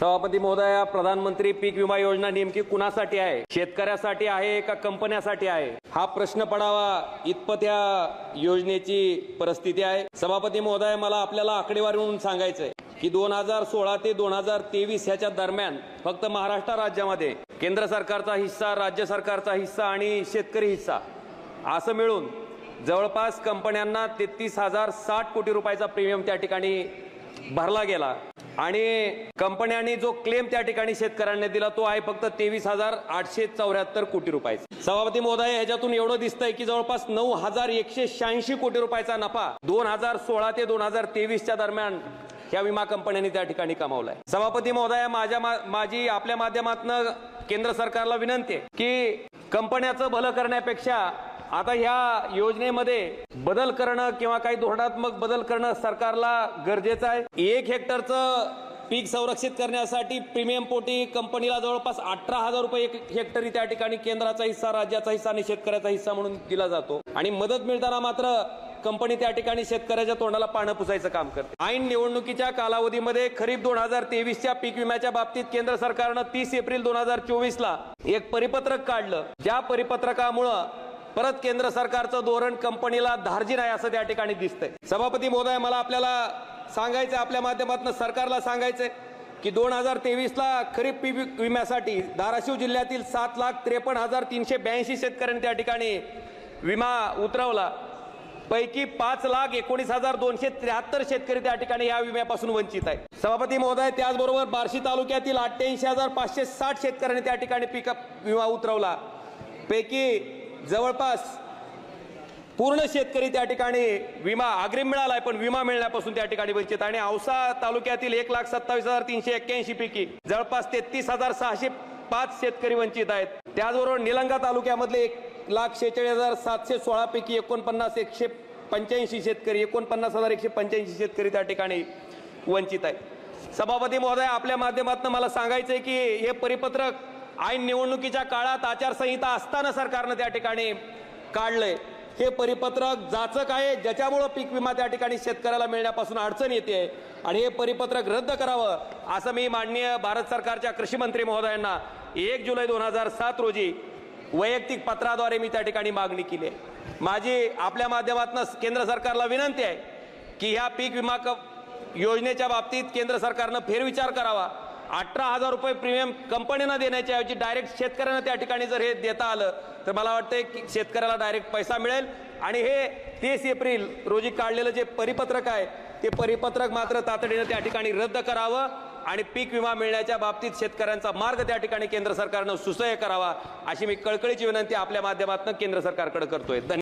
सभापती महोदया प्रधानमंत्री पीक विमा योजना नेमकी कुणासाठी आहे? शेतकऱ्यासाठी आहे का कंपन्यासाठी आहे? हा प्रश्न पडावा इतपत या योजनेची परिस्थिती आहे. सभापती महोदय मला आपल्याला आकडेवारीवरून सांगायचंय की दोन हजार सोळा ते दोन हजार तेवीस ह्याच्या दरम्यान फक्त महाराष्ट्र राज्यामध्ये केंद्र सरकारचा हिस्सा राज्य सरकारचा हिस्सा आणि शेतकरी हिस्सा असं मिळून जवळपास कंपन्यांना तेहतीस हजार साठ कोटी रुपयाचा प्रीमियम त्या ठिकाणी भरला गेला. आणि कंपन्यांनी जो क्लेम त्या ठिकाणी शेतकऱ्यांनी दिला तो आहे फक्त तेवीस हजार आठशे चौऱ्याहत्तर कोटी रुपयाचा. सभापती महोदय ह्याच्यातून एवढं दिसतंय की जवळपास नऊ हजार एकशे शहाऐंशी कोटी रुपयाचा नफा दोन हजार सोळा ते दोन हजार तेवीसच्या दरम्यान ह्या विमा कंपन्यांनी त्या ठिकाणी कमावलाय. सभापती महोदय माझ्या माझी आपल्या माध्यमातून केंद्र सरकारला विनंती आहे की कंपन्याचं भलं करण्यापेक्षा आता ह्या योजनेमध्ये बदल करणं किंवा काही धोरणात्मक बदल करणं सरकारला गरजेचं आहे. एक हेक्टरचं पीक संरक्षित करण्यासाठी प्रीमियम पोटी कंपनीला जवळपास अठरा हजार रुपये एक हेक्टरी त्या ठिकाणी केंद्राचा हिस्सा राज्याचा हिस्सा आणि शेतकऱ्याचा हिस्सा म्हणून दिला जातो. आणि मदत मिळताना मात्र कंपनी त्या ठिकाणी शेतकऱ्याच्या तोंडाला पानं पुसायचं काम करते. ऐन निवडणुकीच्या कालावधीमध्ये खरीप दोन हजार तेवीसच्या पीक विम्याच्या बाबतीत केंद्र सरकारनं तीस एप्रिल दोन हजार चोवीसला एक परिपत्रक काढलं. ज्या परिपत्रकामुळं परत केंद्र सरकारचं धोरण कंपनीला धार्जी आहे असं त्या ठिकाणी दिसतंय. सभापती महोदय मला आपल्याला सांगायचं आपल्या माध्यमातून सरकारला सांगायचंय की दोन हजार तेवीसला खरीप पीक विम्यासाठी धाराशिव जिल्ह्यातील सात लाख त्रेपन्न हजार तीनशे ब्याऐंशी शेतकऱ्यांनी त्या ठिकाणी विमा उतरवला. पैकी पाच लाख एकोणीस हजार दोनशे त्र्याहत्तर शेतकरी त्या ठिकाणी या विम्यापासून वंचित आहे सभापती महोदय त्याचबरोबर बार्शी तालुक्यातील अठ्ठ्याऐंशी हजार पाचशे साठ शेतकऱ्यांनी त्या ठिकाणी पीक विमा उतरवला. पैकी जवळपास पूर्ण शेतकरी त्या ठिकाणी विमा अग्रिम आहे पण विमा मिळण्यापासून त्या ठिकाणी वंचित. आणि औसा तालुक्यातील एक लाख सत्तावीस हजार तीनशे एक्क्याऐंशी पैकी जवळपास तेहतीस हजार सहाशे पाच शेतकरी वंचित आहेत. त्याचबरोबर निलंगा तालुक्यामधले एक लाख शेहेचाळीस हजार सातशे सोळा पैकी एकोणपन्नास एकशे पंच्याऐंशी शेतकरी एकोणपन्नास हजार एकशे पंच्याऐंशी शेतकरी त्या ठिकाणी वंचित आहेत. सभापती महोदय आपल्या माध्यमातून मला सांगायचं आहे की हे परिपत्रक ऐन निवडणुकीच्या काळात आचारसंहिता असताना सरकारनं त्या ठिकाणी काढलंय. हे परिपत्रक जाचक आहे. ज्याच्यामुळं पीक विमा त्या ठिकाणी शेतकऱ्याला मिळण्यापासून अडचण येते आणि हे परिपत्रक रद्द करावं असं मी माननीय भारत सरकारच्या कृषी मंत्री महोदयांना एक जुलै दोन हजार सात रोजी वैयक्तिक पत्राद्वारे मी त्या ठिकाणी मागणी केली आहे. माझी आपल्या माध्यमातून केंद्र सरकारला विनंती आहे की ह्या पीक विमा क योजनेच्या बाबतीत केंद्र सरकारनं फेरविचार करावा. अठरा हजार रुपये प्रीमियम कंपनीनं देण्याच्या ऐवजी डायरेक्ट शेतकऱ्यांना त्या ठिकाणी जर हे देता आलं तर मला वाटतंय की शेतकऱ्याला डायरेक्ट पैसा मिळेल. आणि हे तीस एप्रिल रोजी काढलेलं जे परिपत्रक आहे ते परिपत्रक मात्र तातडीनं त्या ठिकाणी रद्द करावं आणि पीक विमा मिळण्याच्या बाबतीत शेतकऱ्यांचा मार्ग त्या ठिकाणी केंद्र सरकारनं सुसह्य करावा अशी मी कळकळीची विनंती आपल्या माध्यमातून केंद्र सरकारकडे करतोय. धन्यवाद.